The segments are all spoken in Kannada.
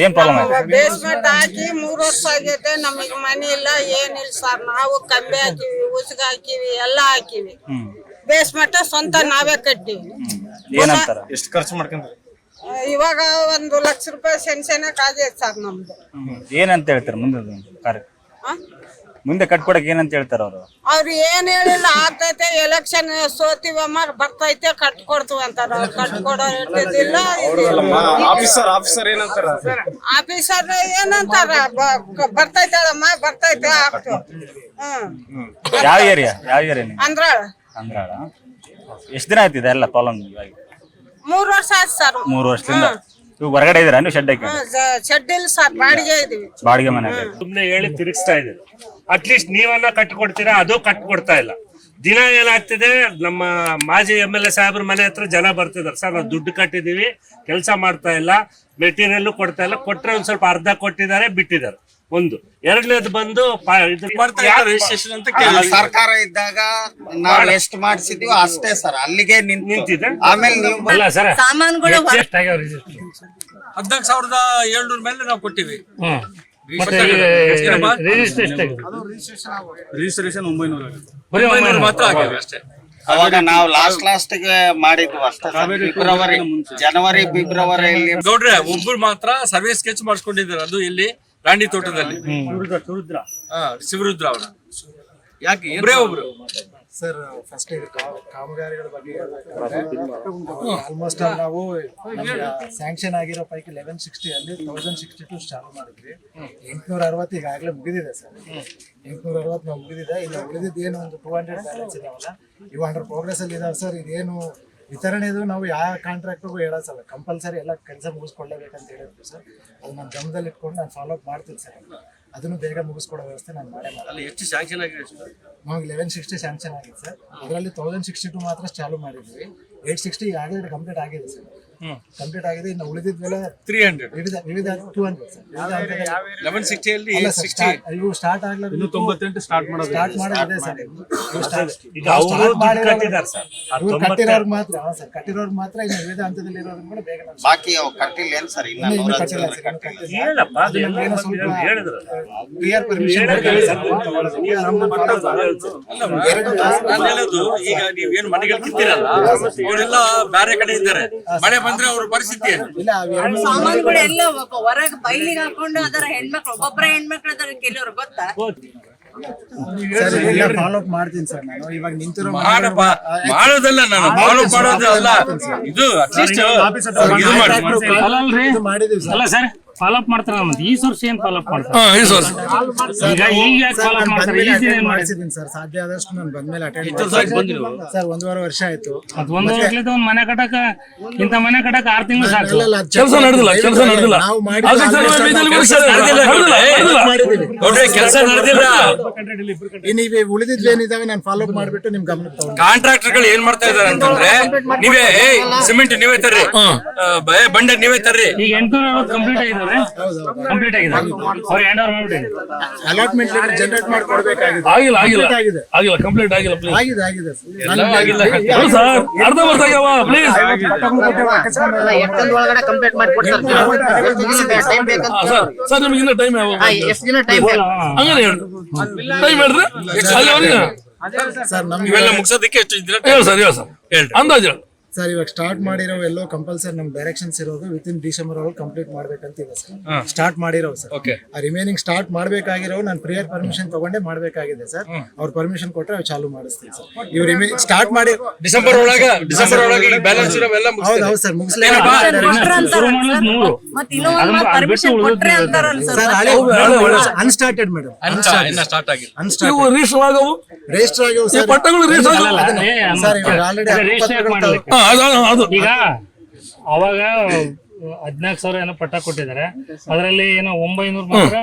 ಏನ್ ಪ್ರಾಬ್ಲಮ್ ಆಯ್ತು? ಬೇಸ್ಮೆಂಟ್ ಹಾಕಿ ಮೂರ್ ವರ್ಷ ಆಗೈತೆ ನಮಗೆ ಮನೆ ಇಲ್ಲ ಏನಿಲ್ಲ ಸರ್. ನಾವು ಕಂಬೆ ಹಾಕಿವಿ ಉಸುಗ ಹಾಕಿವಿ ಎಲ್ಲ ಹಾಕಿವಿ. ಬೇಸ್ಮೆಂಟ್ ಸ್ವಂತ ನಾವೇ ಕಟ್ಟಿವಿ ಏನಂತಾರ ಎಷ್ಟು ಖರ್ಚು ಮಾಡ್ಕೊಂಡ್ರಿ? ಇವಾಗ ಒಂದು ಲಕ್ಷ ರೂಪಾಯಿ ಸೆನ್ಸೆನ ಆಗೈತೆ ಸರ್ ನಮ್ದು. ಏನಂತ ಹೇಳ್ತಾರೆ ಮುಂದೆ ಕಾರ್ಯ ಆ? ಮುಂದೆ ಕಟ್ಕೊಡಕ್ ಏನಂತ ಹೇಳ್ತಾರ ಅವರು? ಅವ್ರು ಏನ್ ಹೇಳಿಲ್ಲ ಆಗ್ತೈತೆ ಎಲೆಕ್ಷನ್ ಸೋತಿವಮ್ಮ ಬರ್ತೈತೆ ಕಟ್ಕೊಡ್ತೀವಿ ಅಂತಾರ. ಕಟ್ಕೊಡೋ ಇರ್ತಿದ್ದಿಲ್ಲ ಆಫೀಸರ್ ಆಫೀಸರ್ ಏನಂತಾರ? ಆಫೀಸರ್ ಏನಂತಾರ? ಬ- ಕ- ಬರ್ತೈತೆ ಆಗ್ತು. ಹ್ಮ್. ಯಾವ ಏರಿಯಾ ಯಾವ ಏರಿಯಾ ನೀವು? ಅಂದ್ರ ಅಂದ್ರಾಳ. ಎಷ್ಟು ದಿನ ಆಯ್ತಿದೆ ಎಲ್ಲ ಪ್ರಾಬ್ಲಮ್ ಮೂರ್ ವರ್ಷ ಆಯ್ತು ಸರ್. ಮೂರು ವರ್ಷದಿಂದ? ಇವಾಗ ಹೊರಗಡೆ ಇದ್ದೀರಾ ನೀವು ಶೆಡ್ ಹಾಕಿ ಶೆಡ್ ಸರ್ ಬಾಡಿಗೆ ಇದೀವಿ. ಬಾಡಿಗೆ ಮನೆ ಸುಮ್ನೆ ಹೇಳಿ ತಿರುಗಿಸ್ತಾ ಅಟ್ ಅಟ್ಲೀಸ್ಟ್ ನೀವನ್ನ ಕಟ್ಕೊಡ್ತೀರಾ ಅದು ಕಟ್ಕೊಡ್ತಾ ಇಲ್ಲ. ದಿನ ಏನಾಗ್ತಿದೆ ನಮ್ಮ ಮಾಜಿ ಎಂ ಎಲ್ ಎ ಸಾಹೇಬ್ರ ಮನೆ ಹತ್ರ ಜನ ಬರ್ತಿದಾರೆ. ಸರ್ ನಾವು ದುಡ್ಡು ಕಟ್ಟಿದೀವಿ ಕೆಲಸ ಮಾಡ್ತಾ ಇಲ್ಲ ಮೆಟೀರಿಯಲ್ ಕೊಡ್ತಾ ಇಲ್ಲ. ಕೊಟ್ರೆ ಒಂದ್ ಸ್ವಲ್ಪ ಅರ್ಧ ಕೊಟ್ಟಿದ್ದಾರೆ ಬಿಟ್ಟಿದ್ದಾರೆ. ಒಂದು. ಎರಡನೇದು ಬಂದು ಪ- ಇದು ಅಂತ ಆ ಸರ್ಕಾರ ಇದ್ದಾಗ ನಾವ್ ಎಷ್ಟು ಮಾಡಿಸಿದೀವಿ ಅಷ್ಟೇ ಸರ್ ಅಲ್ಲಿಗೆ ನಿಂತು. ನಿಂತಿದೆ. ಆಮೇಲೆ ನೀವು ಅಲ್ಲ ಸರ್ ಸಾಮಾನುಗಳು ಎಷ್ಟಾಗ್ಯಾವ ಹದಿನಾಲ್ಕು ಸಾವಿರದ ಏಳ್ನೂರ ಮೇಲೆ ನಾವು ಕೊಟ್ಟಿವಿ. ಹ್ಮ್. ಮತ್ತೆ ರಿಜಿಸ್ಟ್ರಿ ಎಷ್ಟಾಗಿದೆ ರಿಜಿಸ್ಟ್ರೇಷನ್ ಒಂಬೈನೂರ ಆಗುತ್ತೆ. ಬರೀ ಒಂಬೈನೂರು ಮಾತ್ರ ಆಗ್ಯಾವೆ ಅಷ್ಟೇ. ಅವಾಗ ನಾವು ಲಾಸ್ಟ್ ಲಾಸ್ಟ್ಗೆ ಮಾಡಿದ್ವಿ ಅಷ್ಟೇ ಸರ್. ಫೆಬ್ರವರಿ ಜನವರಿ ಫೆಬ್ರವರಿಯಲ್ಲಿ ಗೌಡ್ರೆ ಒಬ್ರು ಮಾತ್ರ ಸರ್ವಿಸ್ ಸ್ಕೆಚ್ ಮಾಡಿಸ್ಕೊಂಡಿದ್ದಾರೆ. ಅದು ಇಲ್ಲಿ ರಾಣಿ ತೋಟದಲ್ಲಿ. ಹಾ ಶಿವರುದ್ರ ಅವರ. ಯಾಕೆ ಒಬ್ರೇ ಒಬ್ರು. ಸರ್ ಫಸ್ಟ್ ಇದು ಕಾಮಗಾರಿಗಳ ಬಗ್ಗೆ ಆಲ್ಮೋಸ್ಟ್ ನಾವು ಸ್ಯಾಂಕ್ಷನ್ ಆಗಿರೋ ಪೈಕಿ ಲೆವೆನ್ ಸಿಕ್ಸ್ಟಿ ಅಲ್ಲಿ ತೌಸಂಡ್ ಸಿಕ್ಸ್ಟಿ ಟು ಚಾಲು ಮಾಡಿದ್ವಿ. ಎಂಟ್ನೂರ ಅರವತ್ತು ಈಗಾಗಲೇ ಮುಗಿದಿದೆ ಸರ್. ಎಂಟ್ನೂರ ಅರವತ್ತು ನಾವು ಮುಗಿದಿದೆ. ಇಲ್ಲಿ ಉಳಿದಿದ್ದು ಏನು ಒಂದು ಟೂ ಹಂಡ್ರೆಡ್ ಬ್ಯಾಲೆನ್ಸ್ ಇದಾವಲ್ಲ? ಇವು ಅಂಡರ್ ಪ್ರೋಗ್ರೆಸ್ ಅಲ್ಲಿ ಇದಾವೆ ಸರ್. ಇದೇನು ವಿತರಣೆದು ನಾವು ಯಾವ ಕಾಂಟ್ರಾಕ್ಟ್ಗೂ ಹೇಳೋಸಲ್ಲ ಕಂಪಲ್ಸರಿ ಎಲ್ಲ ಕೆಲಸ ಮುಗಿಸ್ಕೊಳ್ಳೇಬೇಕಂತ ಹೇಳಿದ್ರು ಸರ್. ಅದು ನಾನು ಗಮನದಲ್ಲಿ ಇಟ್ಕೊಂಡು ನಾನು ಫಾಲೋ ಅಪ್ ಮಾಡ್ತೀನಿ ಸರ್. ಅದನ್ನು ಬೇಗ ಮುಗಿಸ್ಕೊಡೋ ವ್ಯವಸ್ಥೆ ನಾನು ಮಾಡೇ ಅಲ್ಲಿ ಎಷ್ಟು ಸ್ಯಾಂಕ್ಷನ್ ಆಗಿದೆ ನಮಗೆ ಲೆವೆನ್ ಸಿಕ್ಸ್ಟಿ ಸ್ಯಾಂಕ್ಷನ್ ಆಗಿದೆ ಸರ್. ಅದರಲ್ಲಿ ತೌಸಂಡ್ ಸಿಕ್ಸ್ಟಿ ಟು ಮಾತ್ರ ಚಾಲು ಮಾಡಿದ್ವಿ. ಏಟ್ ಸಿಕ್ಸ್ಟಿ ಆಗಿದ್ರೆ ಕಂಪ್ಲೀಟ್ ಆಗಿದೆ ಸರ್. ಕಂಪ್ಲೀಟ್ ಆಗಿದೆ. ಇನ್ನು ಉಳಿದಿದ್ಮೇಲೆ ತ್ರೀ ಹಂಡ್ರೆಡ್ ವಿವಿಧ ವಿವಿಧ ಟೂ ಹಂಡ್ರೆಡ್ ಲೆವೆನ್ ಸಿಕ್ಸ್ಟಿಯಲ್ಲಿ ಇವು ಸ್ಟಾರ್ಟ್ ಆಗಲ್ಲ ಇನ್ನು ತೊಂಬತ್ತೆಂಟು ಸ್ಟಾರ್ಟ್ ಮಾಡೋದು ಸ್ಟಾರ್ಟ್ ಮಾಡೋದಿದೆ ಸರ್. ಈಗ ಅವರು ಕಟ್ಟಿದ್ದಾರೆ ಸರ್. ಇವ್ರು ಮಾತ್ರ ಹಾಂ ಸರ್ ಮಾತ್ರ ಇನ್ನು ವಿವಿಧ ಹಂತದಲ್ಲಿ ಇರೋರ್ಗೆ ಕೂಡ ಬೇಗ ನಾವು ಬಾಕಿ ಅವು ಕಟ್ಟಿಲ್ಲ ಏನ್ ಸರ್? ಇನ್ನು ಇನ್ನೂ ನೂರ ಕಟ್ಟಿಲ್ಲ ಚಿಲ್ಲರೆ ಸರ್ ಇನ್ನು ಕಟ್ಟಿಲ್ಲ. ಕಟ್ಟಿಲ್ಲ. ಹೇಳಪ್ಪ ಅದು ಎಲ್ಲ ಏನೋ ಬಂದಿದೆ ಸ್ವಲ್ಪ ಹೇಳಿದ್ರು? ಕ್ಲಿಯರ್ ಪರ್ಮಿಷನ್ ನಾನು ಹೇಳೋದು ಈಗ ನೀವೇನು ಕಿತ್ತಿರಲ್ಲ? ಅವರೆಲ್ಲ ಬೇರೆ ಕಡೆ ಇದ್ದಾರೆ. ಮಳೆ ಬಂದ್ರೆ ಅವ್ರ ಪರಿಸ್ಥಿತಿ ಸಾಮಾನುಗಳು ಎಲ್ಲ ಹೊರಗೆ ಬೈಲಿಗೆ ಹಾಕೊಂಡು ಅದರ ಹೆಣ್ಮಕ್ಳು ಒಬ್ಬೊಬ್ಬರ ಹೆಣ್ಮಕ್ಳು ಅದರ ಕೆಲವರು ಗೊತ್ತಾ? ಸರ್ ಎಲ್ಲ ಫಾಲೋ ಅಪ್ ಮಾಡ್ತೀನಿ ಸರ್ ನಾನು. ಇವಾಗ ನಿಂತಿರೋ ಮಾಡಪ್ಪ. ಮಾಡೋದಲ್ಲ ನಾನು. ಫಾಲೋ ಮಾಡೋದು ಅಲ್ಲ. ಇದು ಅಟ್ಲೀಸ್ಟ್ ಇದು ಮಾಡಿದೀವಿ ಸರ್. ಅಲ್ಲ ಸರ್. ಫಾಲೋ ಅಪ್ ಮಾಡ್ತಾರ ಮತ್ತೆ ಈ ವರ್ಷ ಏನ್ ಫಾಲೋಅಪ್ ಮಾಡ್ತಾರೆ? ಹಾ, ಈ ಸರ್. ಈಗ ಈಗ ಯಾಕೆ ಫಾಲೋ ಮಾಡ್ತಾರೆ? ಈ ಏನ್ ಸರ್. ಸಾಧ್ಯ ಆದಷ್ಟು ನಾನು ಬಂದ್ಮೇಲೆ ಅಟೆಂಡ್ ವರ್ಷ ಬಂದಿರು. ಸರ್ ಒಂದೂವರೆ ವರ್ಷ ಆಯ್ತು. ಒಂದು ಒಂದ್ ಮನೆ ಕಟ್ಟಕ ಇಂತ ಮನೆ ಕಟ್ಟಕ ಆರ್ ತಿಂಗಳು ಸಾಕು. ಅಲ್ಲಲ್ಲ, ಅದು ಕೆಲಸ ನಡೆದಿಲ್ಲ ಕೆಲಸ ನಡೆದಿಲ್ಲ. ನಾವು ಮಾಡಿ ಆಗಸ್ಟ್ ಬೀದಿಯಲ್ಲಿ ವರ್ಷ ನಡೆದಿಲ್ಲ. ನಡೆದಿಲ್ಲ. ಮಾಡಿದೀವಿ ನೋಡ್ರಿ ಕೆಲಸ ನಡೆದಿಲ್ಲ. ಇನ್ನು ಇವೆ ಉಳಿದಿದ್ವು ಏನಿದಾವೆ ನಾನು ಫಾಲೋ ಅಪ್ ಮಾಡಿಬಿಟ್ಟು ನಿಮ್ ಗಮನಕ್ಕೆ ತಗೊಂಡು. ಕಾಂಟ್ರಾಕ್ಟರ್ಗಳು ಏನ್ ಮಾಡ್ತಾ ಇದಾರೆ ಅಂತಂದ್ರೆ ನೀವೇ ಸಿಮೆಂಟ್ ನೀವೇ ತರ್ರಿ. ಆ, ಬ- ಬಂಡೆ ನೀವೇ ತರ್ರಿ. ಈಗ ಎಂಟುನೂರ ಅರವತ್ತು ಕಂಪ್ಲೀಟ್ ಆಗಿದಾವೆ ಕಂಪ್ಲೀಟ್ ಆಗಿದೆ ಅವ್ರು ಹ್ಯಾಂಡ್ ಓವರ್ ಮಾಡ್ಬಿಟ್ಟಿದ್ದಾರೆ ಅಲಾಟ್ಮೆಂಟ್ ಲೆಟರ್ ಜನರೇಟ್ ಮಾಡಿ ಕೊಡ್ಬೇಕಾಗಿದೆ ಆಗಿಲ್ಲ ಆಗಿಲ್ಲ ಆಗಿದೆ ಆಗಿಲ್ಲ ಕಂಪ್ಲೀಟ್ ಆಗಿಲ್ಲ ಪ್ಲೀಸ್ ಆಗಿದೆ ಆಗಿದೆ ಸರ್. ಎಲ್ಲ ಆಗಿಲ್ಲ. ಸರ್ ಅರ್ಧ ವರ್ಷ ಆಗ್ಯಾವ ಪ್ಲೀಸ್ ಒಳಗಡೆ ಕಂಪ್ಲೀಟ್ ಮಾಡಿ ಕೊಡ್ತಾರೆ ಟೈಮ್ ಬೇಕಂತ ಸರ್ ಸರ್ ನಿಮ್ಗೆ ಇನ್ನ ಟೈಮ್ ಯಾವ ಎಷ್ಟು ದಿನ ಟೈಮ್ ಹಂಗಾರೆ ಹೇಳ್ರಿ ಅಲ್ಲಿ ಅವ್ರಿಗೆ ಸರ್ ನಮ್ಗೆ ಇವೆಲ್ಲ ಮುಗಿಸೋದಕ್ಕೆ ಎಷ್ಟು ದಿನ ಹೇಳಿ ಸರ್ ಹೇಳಿ ಸರ್ ಹೇಳ್ರಿ ಅಂದಾಜು ಹೇಳಿ ಸರ್ ಇವಾಗ ಸ್ಟಾರ್ಟ್ ಮಾಡಿರೋ ಎಲ್ಲೋ ಕಂಪಲ್ಸರಿ ನಮ್ ಡೈರೆಕ್ಷನ್ಸ್ ಇರೋದು ವಿತ್ ಇನ್ ಡಿಸೆಂಬರ್ ಒಳಗೆ ಕಂಪ್ಲೀಟ್ ಮಾಡ್ಬೇಕಂತ ಇದೆ ಸರ್ ಸ್ಟಾರ್ಟ್ ಮಾಡಿರೋ ಸರ್. ಆ ರಿಮೈನಿಂಗ್ ಸ್ಟಾರ್ಟ್ ಮಾಡ್ಬೇಕಾಗಿರೋ ನಾನು ಪ್ರಿಯರ್ ಪರ್ಮಿಷನ್ ತಗೊಂಡೇ ಮಾಡ್ಬೇಕಾಗಿದೆ ಸರ್ ಅವ್ರ ಪರ್ಮಿಷನ್ ಕೊಟ್ರೆ ಅವ್ರು ಚಾಲು ಮಾಡಿಸ್ತೀವಿ ಸರ್ ಇವ್ ರಿಮೈನ್ ಸ್ಟಾರ್ಟ್ ಮಾಡಿ ಡಿಸೆಂಬರ್ ಒಳಗ ಡಿಸೆಂಬರ್ ಒಳಗೆ ಬ್ಯಾಲೆನ್ಸ್ ಇರೋವೆಲ್ಲ ಹೌದು ಹೌದು ಸರ್ ಮುಗಿಸ್ಲೇ ಸರ್. ಅನ್ಸ್ಟಾರ್ಟೆಡ್ ಮೇಡಮ್ ಇನ್ನ ಸ್ಟಾರ್ಟ್ ಆಗಿದೆ ಅನ್ಸ್ಟಾರ್ಟ್ ರಿಜಿಸ್ಟರ್ ಆಗವು? ರಿಜಿಸ್ಟರ್ ಆಗಿರೋ ಸರ್ ಪಟ್ಟಗಳು ರಿಜಿಸ್ಟರ್ ಆಗವು? ಸರ್ ಇವಾಗ ಆಲ್ರೆಡಿ ಅದೇ ಈಗ ಅವಾಗ ಹದಿನಾಲ್ಕು ಸಾವಿರ ಏನೋ ಪಟ್ಟ ಕೊಟ್ಟಿದ್ದಾರೆ. ಅದರಲ್ಲಿ ಏನೋ ಒಂಬೈನೂರು ಮಾತ್ರ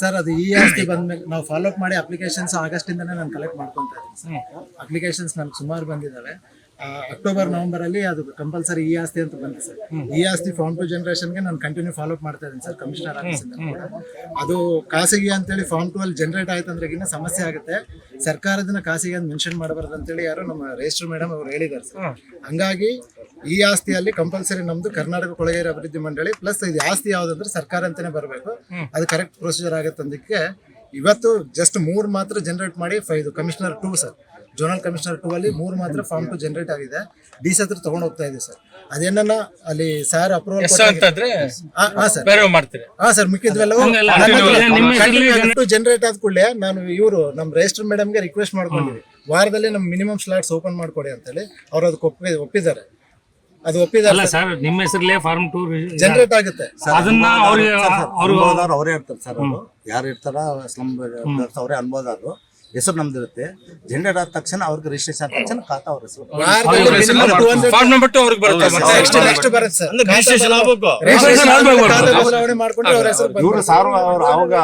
ಸರ್ ಅದು ಈ ಆಸ್ತಿ ಬಂದ್ಮೇಲೆ ನಾವು ಫಾಲೋ ಅಪ್ ಮಾಡಿ ಅಪ್ಲಿಕೇಶನ್ಸ್ ಆಗಸ್ಟ್ ಇಂದಾನೆ ನಾನು ಕಲೆಕ್ಟ್ ಮಾಡ್ಕೊಂತ ಇದ್ದೀನಿ ಸರ್. ಅಪ್ಲಿಕೇಶನ್ಸ್ ನನ್ಗೆ ಸುಮಾರು ಬಂದಿದ್ದಾವೆ. ಅಕ್ಟೋಬರ್ ನವೆಂಬರ್ ಅಲ್ಲಿ ಅದು ಕಂಪಲ್ಸರಿ ಈ ಆಸ್ತಿ ಅಂತ ಬಂತು ಸರ್. ಈ ಆಸ್ತಿ ಫಾರ್ಮ್ ಟು ಜನರೇಷನ್ಗೆ ನಾನು ಕಂಟಿನ್ಯೂ ಫಾಲೋ ಅಪ್ ಮಾಡ್ತಾ ಇದ್ದೀನಿ ಸರ್ ಕಮಿಷನರ್ ಆಫೀಸ್ ಅದು ಖಾಸಗಿ ಅಂತೇಳಿ ಫಾರ್ಮ್ ಟು ಅಲ್ಲಿ ಜನರೇಟ್ ಆಯ್ತು ಅಂದ್ರೆ ಇನ್ನ ಸಮಸ್ಯೆ ಆಗುತ್ತೆ. ಸರ್ಕಾರದನ್ನ ಖಾಸಗಿ ಅಂತ ಮೆನ್ಷನ್ ಮಾಡಬಾರ್ದು ಅಂತೇಳಿ ಯಾರು ನಮ್ಮ ರಿಜಿಸ್ಟರ್ ಮೇಡಮ್ ಅವ್ರು ಹೇಳಿದ್ದಾರೆ ಸರ್. ಹಂಗಾಗಿ ಈ ಆಸ್ತಿಯಲ್ಲಿ ಕಂಪಲ್ಸರಿ ನಮ್ದು ಕರ್ನಾಟಕ ಕೊಳಗೇರಿ ಅಭಿವೃದ್ಧಿ ಮಂಡಳಿ ಪ್ಲಸ್ ಇದು ಆಸ್ತಿ ಯಾವ್ದಂದ್ರೆ ಸರ್ಕಾರ ಅಂತಾನೆ ಬರಬೇಕು. ಅದು ಕರೆಕ್ಟ್ ಪ್ರೊಸೀಜರ್ ಆಗುತ್ತೆ ಅಂದಕ್ಕೆ ಇವತ್ತು ಜಸ್ಟ್ ಮೂರು ಮಾತ್ರ ಜನರೇಟ್ ಮಾಡಿ ಫೈವ್ ಇದು commissioner two sir zonal commissioner two ಅಲ್ಲಿ ಮೂರು ಮಾತ್ರ ಫಾರ್ಮ್ ಟು ಜನರೇಟ್ ಆಗಿದೆ. ಡಿ ಸಿ ಹತ್ರ ತಗೊಂಡು ಹೋಗ್ತಾ ಇದೆ ಸರ್ ಅದೇನ ಅಲ್ಲಿ ಸರ್ ಅಪ್ರೂವಲ್ ಹಾ ಸರ್ ಮಿಕ್ಕಿದ್ವೆಲ್ಲವೂ ನಿಮ್ಮ ಜನರೇಟ್ ಆದ ಕೂಡಲೇ ನಾನು ಇವರು ನಮ್ಮ ರಿಜಿಸ್ಟರ್ ಮೇಡಮ್ಗೆ ರಿಕ್ವೆಸ್ಟ್ ಮಾಡ್ಕೊಂಡಿದ್ವಿ ವಾರದಲ್ಲಿ ನಮ್ ಮಿನಿಮಮ್ ಸ್ಲಾಟ್ಸ್ ಓಪನ್ ಮಾಡ್ಕೊಡಿ ಅಂತೇಳಿ ಅವ್ರು ಅದಕ್ಕೆ ಒಪ್ಪಿ ಒಪ್ಪಿದ್ದಾರೆ. ಅದು ಅಲ್ಲ ಒಪ್ಪಿದ್ದಾರೆ ಸರ್ ನಿಮ್ಮ ಹೆಸರಲ್ಲೇ ಫಾರ್ಮ್ ಟೂರ್ ಜನರೇಟ್ ಆಗುತ್ತೆ. ಅದನ್ನ ಅವ್ರಿಗೆ ಅವರು ಅನುಭವದವ್ರು ಅವರೇ ಇರ್ತಾರೆ ಸರ್ ಅದು. ಯಾರು ಇರ್ತಾರ ಸ್ಲಮ್ ಅವರೇ ಅನ್ಬೋದಾರು ಹೆಸರು ನಮ್ದು ಇರುತ್ತೆ. ಜನರೇಟ್ ಆದ ತಕ್ಷಣ ಅವ್ರಿಗೆ ರಿಜಿಸ್ಟ್ರೇಷನ್ ಆದ ತಕ್ಷಣ ಖಾತಾ ಅವ್ರ ಹೆಸರು. ವಾರದಲ್ಲಿ minimum 200 ಫಾರ್ಮ್ ನಂಬರ್ ಟು ಅವ್ರಿಗೆ ಬರುತ್ತೆ. ಮತ್ತೆ. ನೆಕ್ಸ್ಟ್ ನೆಕ್ಸ್ಟ್ ಬರುತ್ತೆ ಸರ್. ರಿಜಿಸ್ಟ್ರೇಷನ್ ಆಗ್ಬೇಕು. ರಿಜಿಸ್ಟ್ರೇಷನ್ ಬದಲಾವಣೆ ಮಾಡ್ಕೊಂಡು ಅವ್ರ ಹೆಸರು ಇವರು ಸಾವಿರ ಅವ್ರು ಅವಾಗ